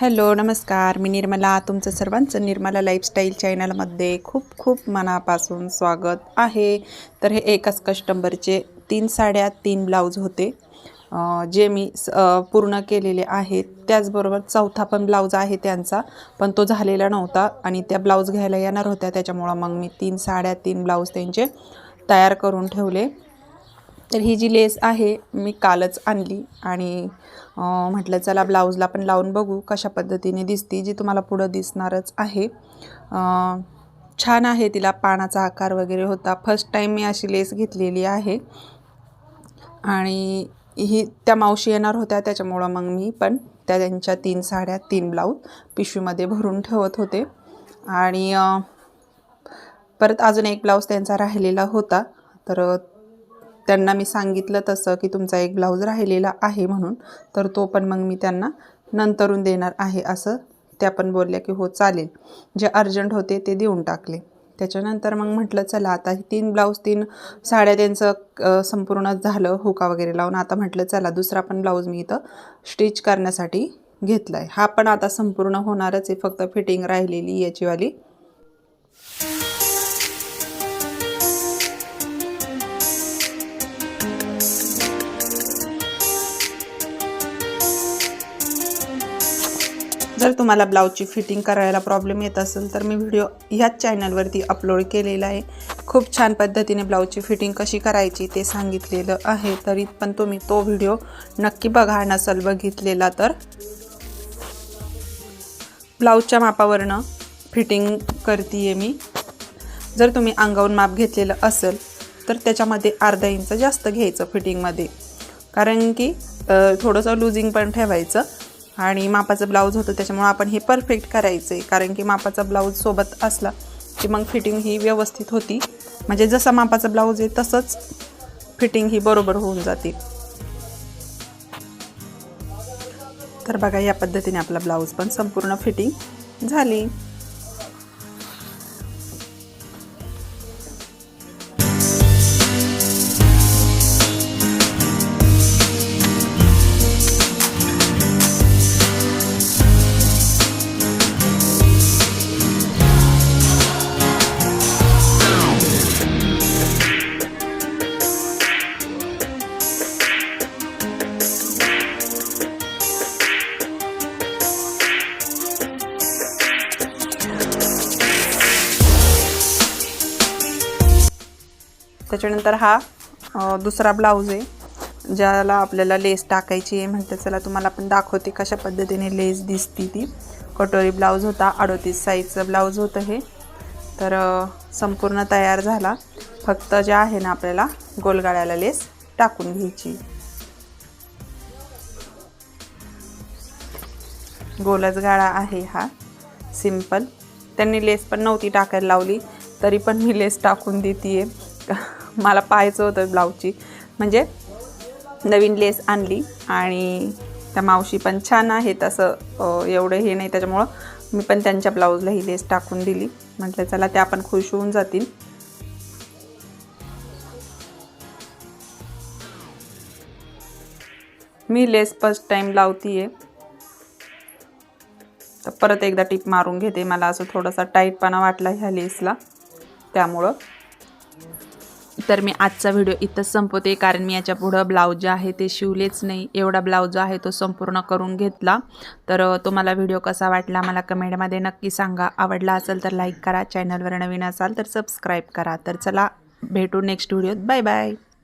Hello नमस्कार. मी निर्मला. तुमचं सर्वांचं निर्मला लाईफस्टाईल चॅनलमध्ये खूप खूप मनापासून स्वागत आहे. तर हे एकाच कस्टंबरचे तीन साड्या तीन ब्लाऊज होते. जे मी स- पूर्ण केलेले आहेत. त्याचबरोबर चौथा पण ब्लाऊज आहे त्यांचा पण तो झालेला नव्हता आणि त्या ब्लाऊज घ्यायला येणार होत्या. त्याच्यामुळं मग मी तीन साड्या तीन ब्लाऊज त्यांचे तयार करून ठेवले. तर ही जी लेस आहे मी कालच आणली आणि म्हटलं चला ब्लाऊजला पण लावून बघू कशा पद्धतीने दिसती जी तुम्हाला पुढं दिसणारच आहे. छान आहे तिला पानाचा आकार वगैरे होता. फर्स्ट टाईम मी अशी लेस घेतलेली आहे. आणि ही त्या मावशी येणार होत्या त्याच्यामुळं मग मी पण त्या त्यांच्या तीन साड्या तीन ब्लाऊज पिशवीमध्ये भरून ठेवत होते. आणि परत अजून एक ब्लाऊज त्यांचा राहिलेला होता. तर त्यांना मी सांगितलं तसं की तुमचा एक ब्लाऊज राहिलेला आहे म्हणून तर तो पण मग मी त्यांना नंतरून देणार आहे असं त्या पण बोलल्या की हो चालेल. जे अर्जंट होते ते देऊन टाकले. त्याच्यानंतर मग म्हटलं चला आता ही तीन ब्लाऊज तीन साड्या त्यांचं संपूर्ण झालं हुका वगैरे लावून आता म्हटलं चला दुसरा पण ब्लाऊज मी इथं स्टिच करण्यासाठी घेतला आहे हा पण आता संपूर्ण होणारच आहे फक्त फिटिंग राहिलेली याचीवाली. जर तुम्हाला ब्लाऊजची फिटिंग करायला प्रॉब्लेम येत असेल तर मी व्हिडिओ ह्याच चॅनलवरती अपलोड केलेला आहे. खूप छान पद्धतीने ब्लाऊजची फिटिंग कशी करायची ते सांगितलेलं आहे. तरी पण तुम्ही तो व्हिडिओ नक्की बघा नसल बघितलेला तर. ब्लाऊजच्या मापावरनं फिटिंग करते मी. जर तुम्ही अंगावून माप घेतलेलं असेल तर त्याच्यामध्ये अर्धा इंच जास्त घ्यायचं फिटिंगमध्ये. कारण की थोडंसं लुझिंग पण ठेवायचं. आणि मापाचं ब्लाऊज होतं त्याच्यामुळं आपण हे परफेक्ट करायचं. आहे कारण की मापाचा ब्लाऊज सोबत असला की मग फिटिंग ही व्यवस्थित होती. म्हणजे जसा मापाचा ब्लाऊज आहे तसंच फिटिंग ही बरोबर होऊन जाते. तर बघा या पद्धतीने आपला ब्लाऊज पण संपूर्ण फिटिंग झाली. त्याच्यानंतर हा दुसरा ब्लाऊज आहे ज्याला आपल्याला लेस टाकायची आहे. म्हणते चला तुम्हाला पण दाखवते कशा पद्धतीने लेस दिसती ती. कटोरी ब्लाऊज होता अडोतीस साईजचं ब्लाऊज होतं हे. तर संपूर्ण तयार झाला. फक्त जे आहे ना आपल्याला गोलगाड्याला लेस टाकून घ्यायची. गोलच गाळा आहे हा. सिंपल त्यांनी लेस पण नव्हती टाकायला लावली तरी पण मी लेस टाकून देते मला पाहायचं होतं ब्लाऊजची. म्हणजे नवीन लेस आणली आणि त्या मावशी पण छान आहेत असं एवढं हे नाही त्याच्यामुळं मी पण त्यांच्या ब्लाऊजला ही लेस टाकून दिली. म्हटलं चला त्या पण खुश होऊन जातील. मी लेस फर्स्ट टाईम लावतीये. तर परत एकदा टीप मारून घेते. मला असं थोडासा टाईटपणा वाटला ह्या लेसला. त्यामुळं तर मी आजचा व्हिडिओ इथंच संपवते. कारण मी याच्या पुढं ब्लाऊज जे आहे ते शिवलेच नाही. एवढा ब्लाऊज आहे तो संपूर्ण करून घेतला. तर तुम्हाला व्हिडिओ कसा वाटला मला कमेंटमध्ये नक्की सांगा. आवडला असेल तर लाईक करा. चॅनलवर नवीन असाल तर सबस्क्राईब करा. तर चला भेटू नेक्स्ट व्हिडिओत बाय बाय